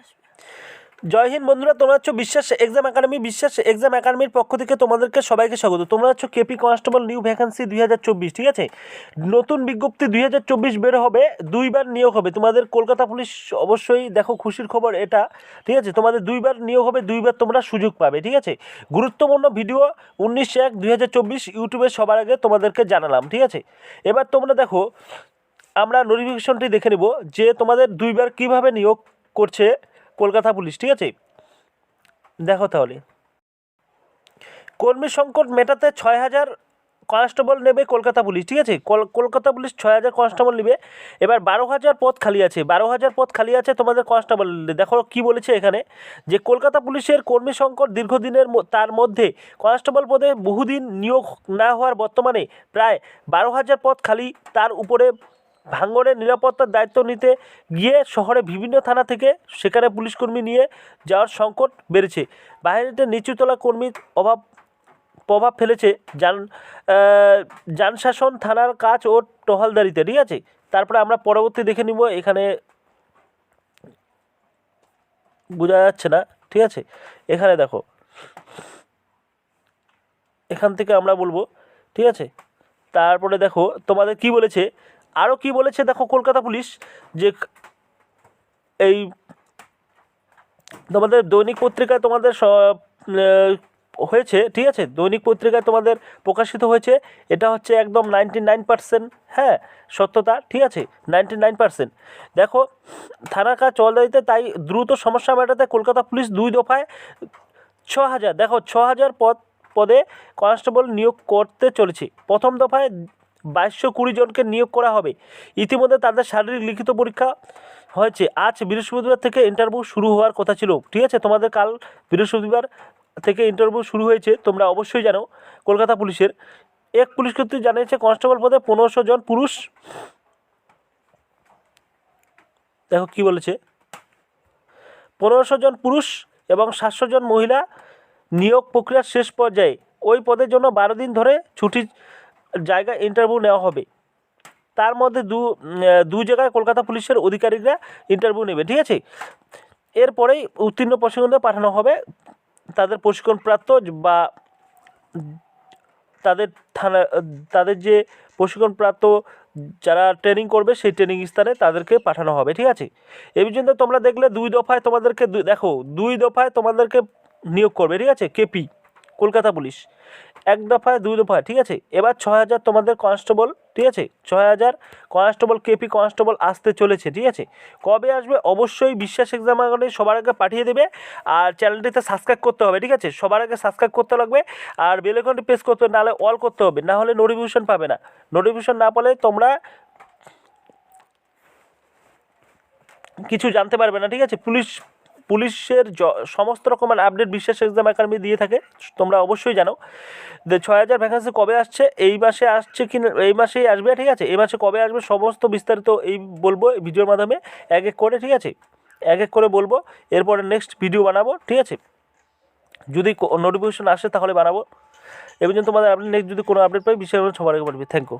আসবে। জয় হিন্দ বন্ধুরা, তোমরা হচ্ছে বিশ্বাস এক্সাম একাডেমি, বিশ্বাস এক্সাম একাডেমির পক্ষ থেকে তোমাদেরকে সবাইকে স্বাগত। তোমরা হচ্ছে কেপি কনস্টেবল নিউ ভ্যাকান্সি দুই হাজার চব্বিশ, ঠিক আছে? নতুন বিজ্ঞপ্তি দুই হাজার চব্বিশ বের হবে, দুইবার নিয়োগ হবে। তোমাদের কলকাতা পুলিশ অবশ্যই দেখো খুশির খবর এটা, ঠিক আছে? তোমাদের দুইবার নিয়োগ হবে, দুইবার তোমরা সুযোগ পাবে, ঠিক আছে? গুরুত্বপূর্ণ ভিডিও উনিশ এক দুই ইউটিউবে সবার আগে তোমাদেরকে জানালাম, ঠিক আছে? এবার তোমরা দেখো, আমরা নোটিফিকেশনটি দেখে নেব যে তোমাদের দুইবার কীভাবে নিয়োগ করছে কলকাতা পুলিশ, ঠিক আছে? দেখো তাহলে। কর্মী সংকট মেটাতে ছয় হাজার কনস্টেবল নেবে কলকাতা পুলিশ, ঠিক আছে? কল- কলকাতা পুলিশ ছয় হাজার কনস্টেবল নেবে। এবার বারো হাজার পদ খালি আছে। বারো হাজার পদ খালি আছে তোমাদের কনস্টেবল দেখো কি বলেছে এখানে, যে কলকাতা পুলিশের কর্মী সংকট দীর্ঘদিনের তার মধ্যে কনস্টেবল পদে বহুদিন নিয়োগ না হওয়ার বর্তমানে প্রায় বারো হাজার পদ খালি তার উপরে ভাঙড়ের নিরাপত্তার দায়িত্ব নিতে গিয়ে শহরে বিভিন্ন থানা থেকে সেখানে পুলিশকর্মী নিয়ে যাওয়ার সংকট বেড়েছে। বাইরেতে নিচুতলা কর্মীর অভাব, প্রভাব ফেলেছে যান যানশাসন থানার কাজ ও টহলদারিতে, ঠিক আছে? তারপরে আমরা পরবর্তী দেখে নিব, এখানে বোঝা যাচ্ছে না, ঠিক আছে? এখানে দেখো। এখান থেকে আমরা বলব, ঠিক আছে? তারপরে দেখো, তোমাদের কি বলেছে? আরও কি বলেছে দেখো কলকাতা পুলিশ যে এই তোমাদের দৈনিক পত্রিকায় তোমাদের হয়েছে, ঠিক আছে? দৈনিক পত্রিকায় তোমাদের প্রকাশিত হয়েছে। এটা হচ্ছে একদম নাইনটি নাইন পার্সেন্ট হ্যাঁ সত্যতা, ঠিক আছে? নাইনটি নাইন পার্সেন্ট দেখো থানার কাজ চলদারিতে তাই দ্রুত সমস্যা মেটাতে কলকাতা পুলিশ দুই দফায় ছ হাজার দেখো ছ হাজার পদ, পদে কনস্টেবল নিয়োগ করতে চলেছে। প্রথম দফায় বাইশশো কুড়ি জনকে নিয়োগ করা হবে। ইতিমধ্যে তাদের শারীরিক লিখিত পরীক্ষা হয়েছে। আজ বৃহস্পতিবার থেকে ইন্টারভিউ শুরু হওয়ার কথা ছিল। ঠিক আছে? তোমাদের কাল বৃহস্পতিবার থেকে ইন্টারভিউ শুরু হয়েছে। তোমরা অবশ্যই জানো কলকাতা পুলিশের। এক পুলিশ কর্তৃক জানিয়েছে কনস্টেবল পদে পনেরোশো জন পুরুষ। দেখো কি বলেছে। পনেরোশো জন পুরুষ এবং সাতশো জন মহিলা নিয়োগ প্রক্রিয়ার শেষ পর্যায়ে। ওই পদের জন্য বারো দিন ধরে ছুটির জায়গায় ইন্টারভিউ নেওয়া হবে। তার মধ্যে দু দু জায়গায় কলকাতা পুলিশের আধিকারিকরা ইন্টারভিউ নেবে, ঠিক আছে? এরপরেই উত্তীর্ণ প্রশিক্ষণে পাঠানো হবে। তাদের প্রশিক্ষণপ্রাপ্ত বা তাদের থানা, তাদের যে প্রশিক্ষণপ্রাপ্ত যারা ট্রেনিং করবে, সেই ট্রেনিং স্থানে তাদেরকে পাঠানো হবে, ঠিক আছে? এই পর্যন্ত তোমরা দেখলে দুই দফায় তোমাদেরকে দেখো, দুই দফায় তোমাদেরকে নিয়োগ করবে, ঠিক আছে? KP, Kolkata police. এক দফায়, দুই দফায়, ঠিক আছে? এবার ছয় হাজার তোমাদের কনস্টেবল ঠিক আছে? ছয় হাজার কনস্টেবল কেপি কনস্টেবল আসতে চলেছে, ঠিক আছে? কবে আসবে? অবশ্যই বিশ্বাস এক্সাম আগে সবার আগে পাঠিয়ে দেবে আর চ্যানেলটিতে সাবস্ক্রাইব করতে হবে, ঠিক আছে? সবার আগে সাবস্ক্রাইব করতে লাগবে আর বেল আইকনটি প্রেস করতে হবে, নাহলে অল করতে হবে, না হলে নোটিফিকেশন পাবে না। নোটিফিকেশন না পেলে তোমরা কিছু জানতে পারবে না, ঠিক আছে? পুলিশ পুলিশের সমস্ত রকমের আপডেট বিশ্বাস এক্সাম একাডেমি দিয়ে থাকে, তোমরা অবশ্যই জানো। যে ছয় হাজার ভ্যাকান্সি কবে আসছে, এই মাসে আসছে কি এই মাসেই আসবে, ঠিক আছে? এই মাসে কবে আসবে, সমস্ত বিস্তারিত এই বলব ভিডিওর মাধ্যমে, এক এক করে, ঠিক আছে? এক এক করে বলব, এরপরে নেক্সট ভিডিও বানাবো, ঠিক আছে? যদি নোটিফিকেশন আসে তাহলে বানাবো। এবং তোমাদের আপডেট নেক্সট যদি কোনো আপডেট পাই বিষয় সবার আগে বলবি। Thank you